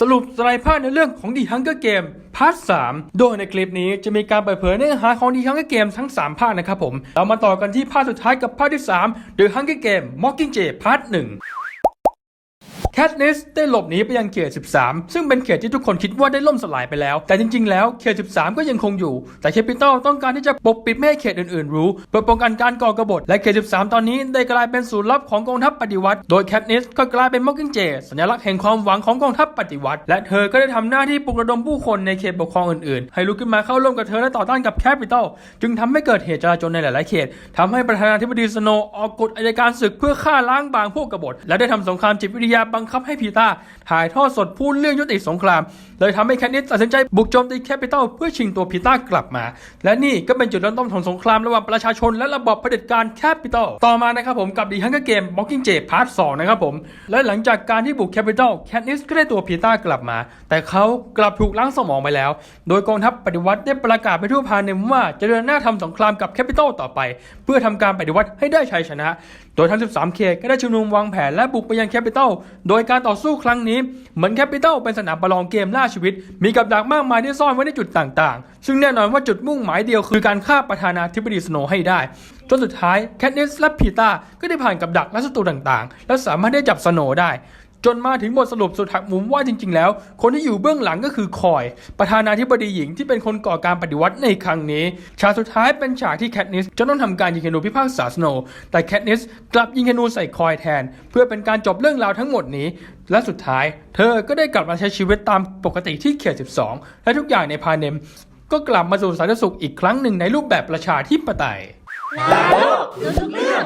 สรุปสไลด์ภาคในเรื่องของ The Hunger Game พาร์ท3โดยในคลิปนี้จะมีการเปิดเผยเนื้อหาของ The Hunger Game ทั้ง 3 ภาคนะครับผม เรามาต่อกันที่ภาคสุดท้ายกับภาคที่3 The Hunger Game Mockingjay พาร์ท1 แคทนิสได้หลบหนีไปยังเขต 13 ซึ่งเป็นเขตที่ทุกคนคิดว่าได้ล่มสลายไปแล้ว แต่จริง ๆ แล้วเขต 13 ก็ยังคงอยู่ แต่แคปิตอลต้องการที่จะปกปิดไม่ให้เขตอื่น ๆ รู้ เพื่อป้องกันการก่อกบฏ และเขต 13 ตอนนี้ได้กลายเป็นศูนย์ลับของกองทัพปฏิวัติ โดยแคทนิสก็กลายเป็นมอคกิงเจสัญลักษณ์แห่งความหวังของกองทัพปฏิวัติ และเธอก็ได้ทำหน้าที่ปลุกระดมผู้คนในเขตปกครองอื่น ๆ ให้ลุกขึ้นมาเข้าร่วมกับเธอและต่อต้านกับแคปิตอล จึงทำให้เกิดเหตุจลาจลในหลาย ๆ เขตทำให้ประธานาธิบดีสโนออกกฎอัยการศึกเพื่อฆ่าล้างบางพวกกบฏ และได้ทำสงครามจิตวิทยาบังคับให้พีตาถ่ายทอดสดพูดเรื่องยุติสงคราม เลยทำให้แคทนิสตัดสินใจบุกโจมตีแคปิตอลเพื่อชิงตัวพีตากลับมา และนี่ก็เป็นจุดเริ่มต้นของสงครามระหว่างประชาชนและระบอบเผด็จการแคปิตอลต่อมานะครับผมกับดีฮังเกอร์เกมบ็อกกิ้งเจพาร์ทสนะครับผมและหลังจากการที่บุกแคปิตอลแคทนิสก็ได้ตัวพีตากลับมา แต่เขากลับถูกล้างสมองไปแล้ว โดยกองทัพปฏิวัติได้ประกาศไปทั่วพาเนมว่าจะเดินหน้าทำสงครามกับแคปิตอลต่อไป เพื่อทำการปฏิวัติให้ได้ชัยชนะ โดยทั้ง 13 เขตก็ได้ชุมนุมวางแผนและบุกไปยังแคปิตอลโดยการต่อสู้ครั้งนี้เหมือนแคปิตอลเป็นสนามประลองเกมล่าชีวิต มีกับดักมากมายที่ซ่อนไว้ในจุดต่างๆ ซึ่งแน่นอนว่าจุดมุ่งหมายเดียวคือการฆ่าประธานาธิบดีสโนให้ได้ จนสุดท้ายแคทนิสและพีตาก็ได้ผ่านกับดักและศัตรูต่างๆ และสามารถได้จับสโนได้ จนมาถึงบทสรุปสุดหักมุมว่าจริง ๆ แล้ว คนที่อยู่เบื้องหลังก็คือคอย ประธานาธิบดีหญิงที่เป็นคนก่อการปฏิวัติในครั้งนี้ ฉากสุดท้ายเป็นฉากที่แคทนิสจะต้องทำการยิงธนูพิพากษาสโนว์แต่แคทนิสกลับยิงธนูใส่คอยแทน เพื่อเป็นการจบเรื่องราวทั้งหมดนี้ และสุดท้าย เธอก็ได้กลับมาใช้ชีวิตตามปกติที่เขต 12 และทุกอย่างในพาเนม ก็กลับมาสู่สันติสุขอีกครั้งหนึ่งในรูปแบบประชาธิปไตยนาโลกรู้ทุกเรื่อง